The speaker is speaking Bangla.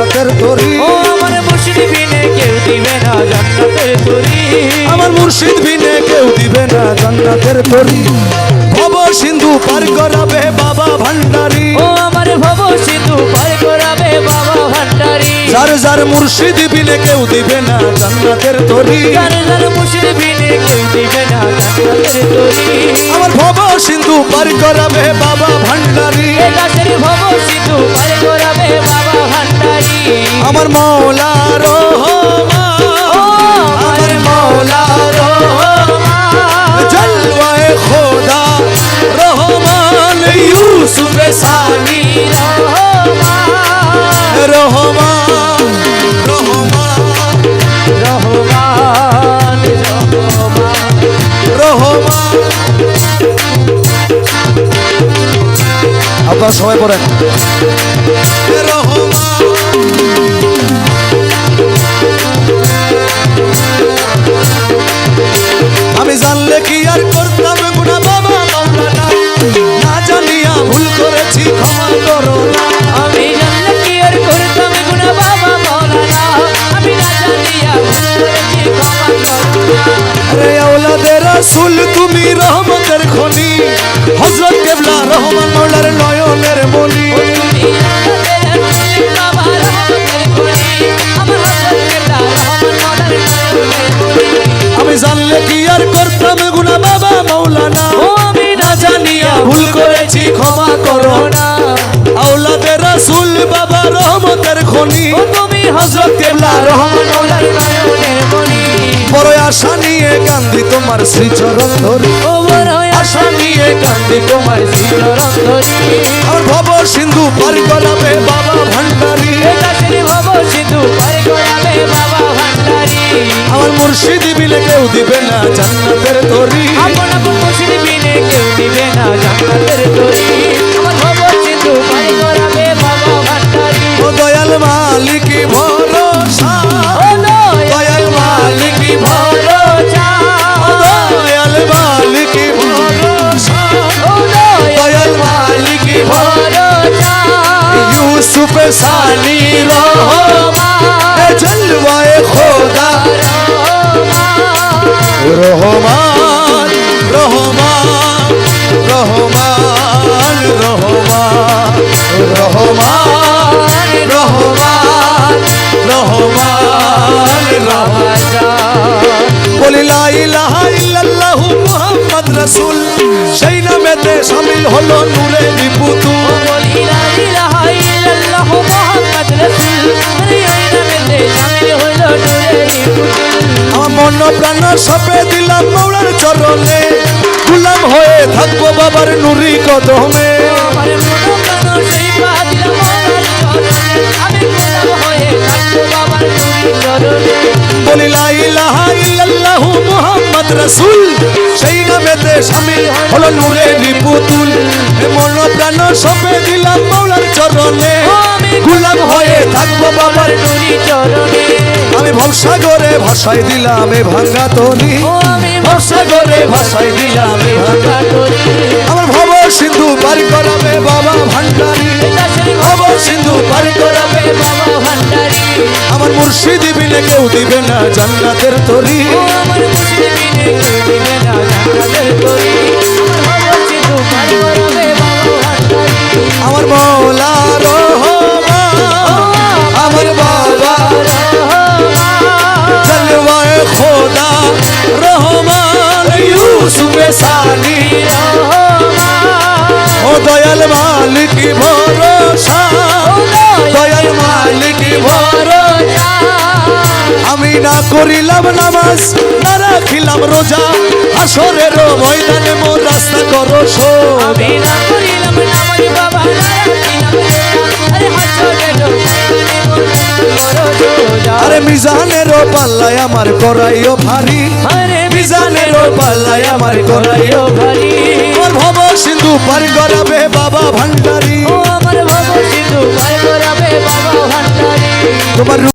জান্নাতের তরি। ও আমার মুর্শিদ বিনে কেউ দিবে না জান্নাতের তরি। আমার মুর্শিদ বিনে কেউ দিবে না জান্নাতের তরি। ভব সিন্ধু পার করাবে বাবা ভান্ডারি। ও আমার ভব সিন্ধু পার করাবে বাবা ভান্ডারি। যার যার মুর্শিদ বিনে কেউ দিবে না জান্নাতের তরি। যার যার মুর্শিদ বিনে কেউ দিবে না জান্নাতের তরি। আমার ভব সিন্ধু পার করাবে বাবা ভান্ডারি। মৌলা আমার মৌলা রহমান জলওয়ায়ে খোদা রহমান ইউসুফ সানি রহমান রহমান রহমান রহমান রহমান আপনারা সবাই পড়েন। কি আর করতাম গুণা বাবা মাওলানা না জানিয়া ভুল করেছি ক্ষমা করো না। আমি জানলে কি আর করতাম গুনা বাবা মৌলানা আমি না জানিয়া ভুল করেছি ক্ষমা করো রে আওলাদে রাসূল করো না আওলাদে রাসূল বাবা রহমতের খনি তুমি হযরত কেবলা রহমান মৌলার নয়নের মনি বড় আশা নিয়ে কান্দি তোমার শ্রীচরণ ধরি। ও বড় আশা নিয়ে কান্দি তোমার চরণ ধরি। আমার ভব সিন্ধু পার করাবে বাবা ভান্ডারি। গাছের ভব সিন্ধু পার করাবে বাবা ভান্ডারি। আমার মুর্শিদ বিলে কেউ দিবে না জান্নাতের তরি। আপন আপন মুর্শিদ বিনে কেউ দিবে না জান্নাতের তরি। সামিল শামিল হলো নূরে বিপুতুল আমার মন প্রাণ সবে দিলাম মৌলার চরণে। গুলাম হয়ে থাকব বাবার নুরি কদমে। বলি লা ইলাহা ইল্লাল্লাহু মুহাম্মদ রাসূল। সেই নামেতে শামিল হলো নূরে নিপুতুল। এ মন প্রাণ সপে দিলাম মৌলার চরণে। গুলাম হয়ে থাকব বাবার নুরি চরণে। আমি ভবসাগরে ভাসাই দিলাম এ ভাঙ্গা তরি ভবসাগরে ভাসাই দিলাম এ ভাঙ্গা করি আমার ভব সিন্ধু পার করাবে বাবা ভান্ডারি। ভব সিন্ধু পার করাবে আমার মুর্শিদি বিনে কেউ দিবে না জান্নাতের তরি। আমার মৌলা আমার বাবা জলবায় খোদা রহমান ইউসুফে সালি ও দয়াল মালিক ভরসা দয়াল মালিক ভরসা। আমি না করিলাম নামাজ না রাখিলাম রোজা। আসরের ময়দানে মোর রাস্তা করো সোজা আমি না করিলাম নামাজ বাবা না রাখিলাম আরে হাসরের ময়দানে মোর করো সোজা। আরে মিজানের পাল্লায় আমার করাইও ভারী। আরে মিজানের পাল্লায় আমার করাইও ভারী। আমার ভব সিন্ধু পার করাবে বাবা ভান্ডারি। ও আমার ভব সিন্ধু পার করাবে বাবা ভান্ডারি। তোমার